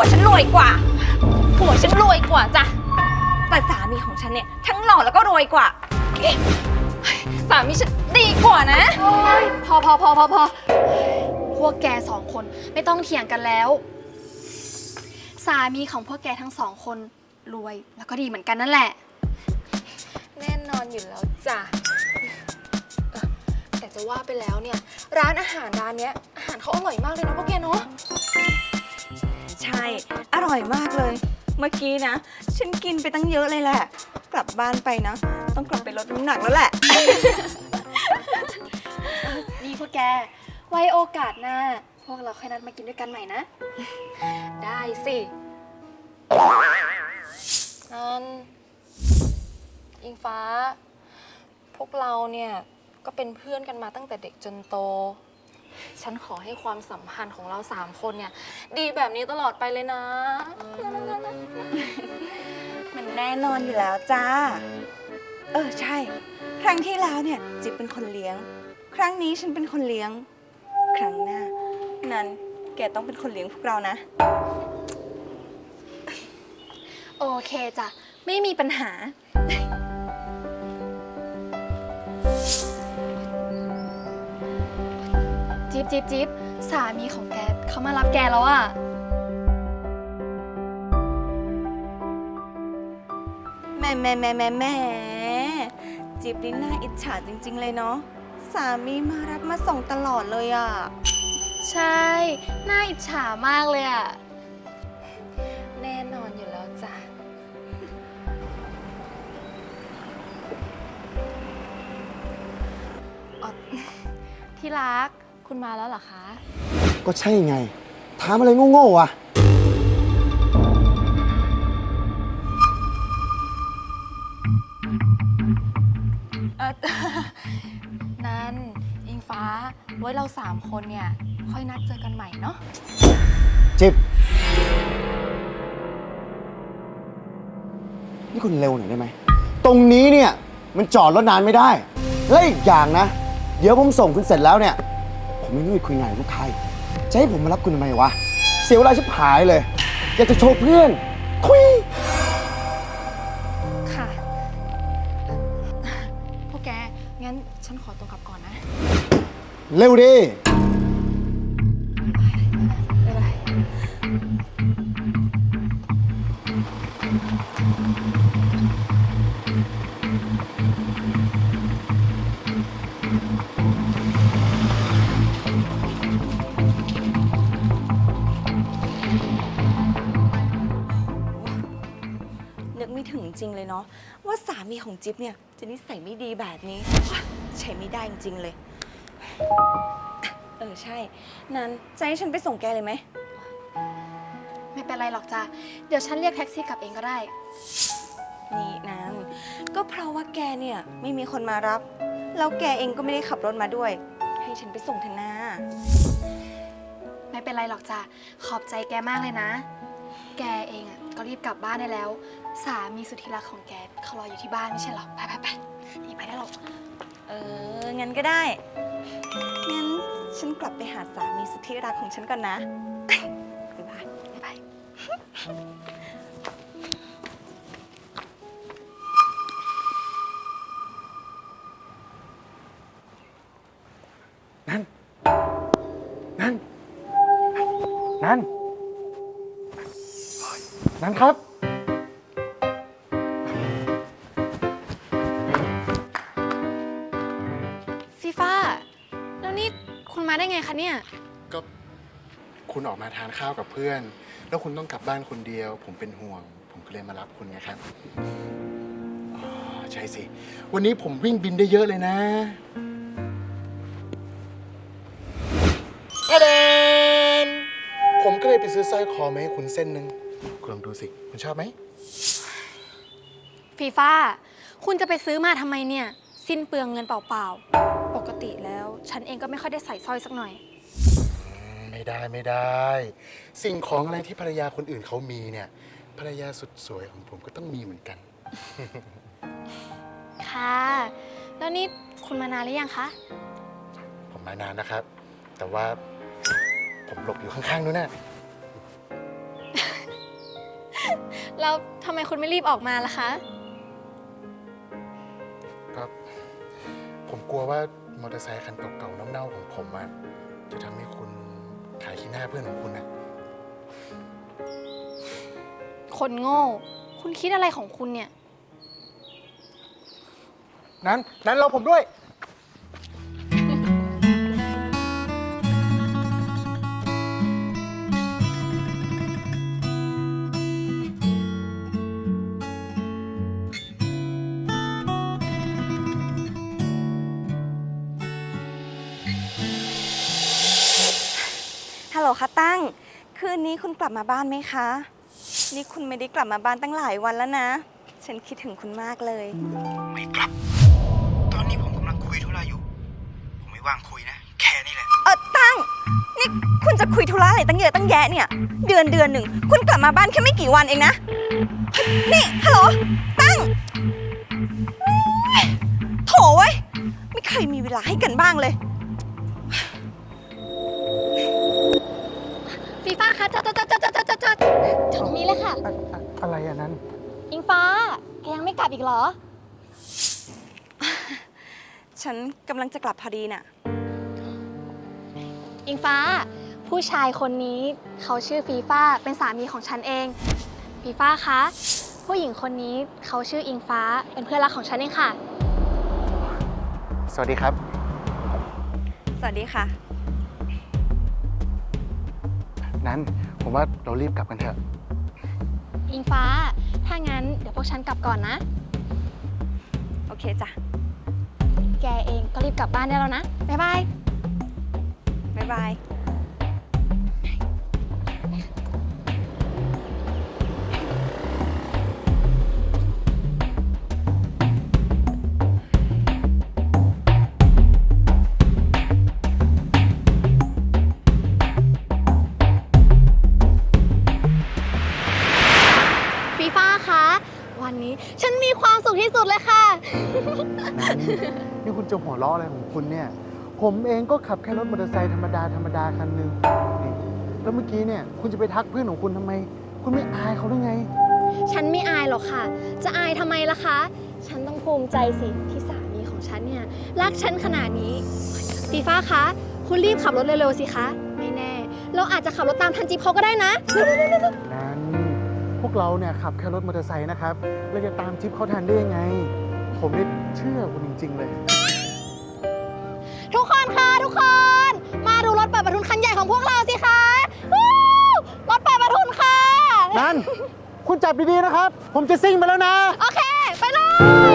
ผัวฉันรวยกว่า ผัวฉันรวยกว่าจ้ะ แต่สามีของฉันเนี่ยทั้งหล่อแล้วก็รวยกว่าเอ๊ะสามีฉันดีกว่านะ พอพอพอพอพอพวกแกสองคนไม่ต้องเถียงกันแล้ว สามีของพวกแกทั้งสองคนรวยแล้วก็ดีเหมือนกันนั่นแหละ แน่นอนอยู่แล้วจ้ะแต่จะว่าไปแล้วเนี่ย ร้านอาหารร้านเนี้ยอาหารเขาอร่อยมากเลยนะพวกแกเนาะใช่ อร่อยมากเลย เมื่อกี้นะ ฉันกินไปตั้งเยอะเลยแหละ กลับบ้านไปนะ ต้องกลับไปลดน้ำหนักแล้วแหละ นี่พวกแก ไว้โอกาสหน้า พวกเราค่อยนัดมากินด้วยกันใหม่นะ ได้สินันอิงฟ้า พวกเราเนี่ย ก็เป็นเพื่อนกันมาตั้งแต่เด็กจนโต ฉันขอให้ความสัมพันธ์ของเราสามคนเนี่ย ดีแบบนี้ตลอดไปเลยนะ มันแน่นอนอยู่แล้วจ้า เออใช่ ครั้งที่แล้วเนี่ยจิ๊บเป็นคนเลี้ยง ครั้งนี้ฉันเป็นคนเลี้ยง ครั้งหน้า นั้นแกต้องเป็นคนเลี้ยงพวกเรานะ โอเคจ้ะ ไม่มีปัญหา จิ๊บจิ๊บจิ๊บสามีของแกเขามารับแกแล้วอะแหม่แหม่แหม่แหม่แหม่จิ๊บนี่น่าอิจฉาจริง ๆ เลยเนาะสามีมารับมาส่งตลอดเลยอะใช่น่าอิจฉามากเลยอะแน่นอนอยู่แล้วจ้ะ ที่รัก คุณมาแล้วเหรอคะ ก็ใช่ไง ถามอะไรโง่ๆวะ เออ นันอิงฟ้า ไว้เราสามคนเนี่ย ค่อยนัดเจอกันใหม่เนาะ จิบ นี่คุณเร็วหน่อยได้ไหม ตรงนี้เนี่ย มันจอดรถนานไม่ได้ และอีกอย่างนะ เดี๋ยวผมส่งคุณเสร็จแล้วเนี่ย ผมไม่รู้ไปคุยงานกับลูกค้าอีกจะให้ผมมารับคุณทำไมวะ เสียเวลาชิบหายเลย อยากจะโชว์เพื่อน คุย ค่ะพวกแก งั้นฉันขอตัวกลับก่อนนะ เร็วดิ บ๊ายบายนึ เลยเนาะว่าสามีของจิ๊บเนี่ยจะนิสัยไม่ดีแบบนี้ ใช้ไม่ได้จริงๆเลย เออใช่ นั้นจะให้ฉันไปส่งแกเลยไหม ไม่เป็นไรหรอกจ้ะเดี๋ยวฉันเรียกแท็กซี่กลับเองก็ได้ นี่น้ำก็เพราะว่าแกเนี่ยไม่มีคนมารับ แล้วแกเองก็ไม่ได้ขับรถมาด้วย ให้ฉันไปส่งเถอะนะไม่เป็นไรหรอกจ้ะขอบใจแกมากเลยนะ แกเองอะ ก็รีบกลับบ้านได้แล้ว สามีสุดที่รักของแกเขารออยู่ที่บ้านไม่ใช่เหรอ ไปไปไปนี่ไปได้หรอกเออ งั้นก็ได้ งั้นฉันกลับไปหาสามีสุดที่รักของฉันก่อนนะ บ๊ายบาย บ๊ายบาย นั่นครับ ฟีฟ้า แล้วนี่คุณมาได้ไงคะเนี่ย ก็คุณออกมาทานข้าวกับเพื่อน แล้วคุณต้องกลับบ้านคนเดียว ผมเป็นห่วง ผมก็เลยมารับคุณไงครับอ๋อใช่สิ วันนี้ผมวิ่งบินได้เยอะเลยนะอะเดนผมก็เลยไปซื้อสร้อยคอมาให้คุณเส้นหนึ่งคุณ ลองดูสิ คุณชอบไหม ฟีฟ้า คุณจะไปซื้อมาทำไมเนี่ย สิ้นเปลืองเงินเปล่าๆ ปกติแล้ว ฉันเองก็ไม่ค่อยได้ใส่สร้อยสักหน่อยอืมไม่ได้ไม่ได้ สิ่งของอะไรที่ภรรยาคนอื่นเขามีเนี่ย ภรรยาสุดสวยของผมก็ต้องมีเหมือนกัน ค่ะ แล้วนี่คุณมานานหรือยังคะ ผมมานานนะครับ แต่ว่าผมหลบอยู่ข้างๆนู้นน่ะ แล้วทำไมคุณไม่รีบออกมาล่ะคะก็ผมกลัวว่ามอเตอร์ไซค์คันเก่าๆเน่าๆของผมอะจะทำให้คุณขายขี้หน้าเพื่อนของคุณนะคนโง่ คุณคิดอะไรของคุณเนี่ย นั้น นั้นเราผมด้วย คืนนี้คุณกลับมาบ้านไหมคะ นี่คุณไม่ได้กลับมาบ้านตั้งหลายวันแล้วนะ ฉันคิดถึงคุณมากเลย ไม่กลับ ตอนนี้ผมกำลังคุยธุระอยู่ ผมไม่ว่างคุยนะ แค่นี้แหละ เออตั้ง นี่คุณจะคุยธุระอะไรตั้งเยอะตั้งแยะเนี่ย เดือนเดือนหนึ่ง คุณกลับมาบ้านแค่ไม่กี่วันเองนะ นี่ฮัลโหล ตั้งเฮ้ยโถไว้ย ไม่เคยมีเวลาให้กันบ้างเลย ฟีฟ้าคะจอดจอดจอดจอดจอดจอดจอดจอดตรงนี้เลยค่ะ อะไรอะนั้น อิงฟ้าแกยังไม่กลับอีกเหรอ ฉันกำลังจะกลับพอดีน่ะ อิงฟ้า ผู้ชายคนนี้เขาชื่อฟีฟ้าเป็นสามีของฉันเอง ฟีฟ้าคะ ผู้หญิงคนนี้เขาชื่ออิงฟ้าเป็นเพื่อนรักของฉันเองค่ะ สวัสดีครับ สวัสดีค่ะ นั้นผมว่าเรารีบกลับกันเถอะ อิงฟ้า ถ้างั้นเดี๋ยวพวกฉันกลับก่อนนะ โอเคจ้ะ แกเองก็รีบกลับบ้านได้แล้วนะ บ๊ายบาย บ๊ายบาย วันนี้ ฉันมีความสุขที่สุดเลยค่ะนั้นนี่คุณจะหัวเราะอะไรของคุณเนี่ย ผมเองก็ขับแค่รถมอเตอร์ไซค์ธรรมดาธรรมดาคันหนึ่งนี่แล้วเมื่อกี้เนี่ย คุณจะไปทักเพื่อนของคุณทำไม คุณไม่อายเขาหรือไง ฉันไม่อายหรอกค่ะ จะอายทำไมล่ะคะ ฉันต้องภูมิใจสิที่สามีของฉันเนี่ย รักฉันขนาดนี้ฟีฟ้าคะ คุณรีบขับรถเร็วๆสิคะ ไม่แน่ เราอาจจะขับรถตามทันจิบเขาก็ได้นะนั้นพ วกเราเนี่ยขับแค่รถมอเตอร์ไซค์นะครับเราจะตามจิ๊บเขาทันได้ยังไง ผมเนี่ยเชื่อคุณจริง ๆ เลย ทุกคนค่ะทุกคน มาดูรถเปิดประทุนคันใหญ่ของพวกเราสิคะวู้รถเปิดประทุนค่ะ นั้นคุณจับดี ๆ นะครับ ผมจะซิ่งไปแล้วนะ โอเค ไปเลย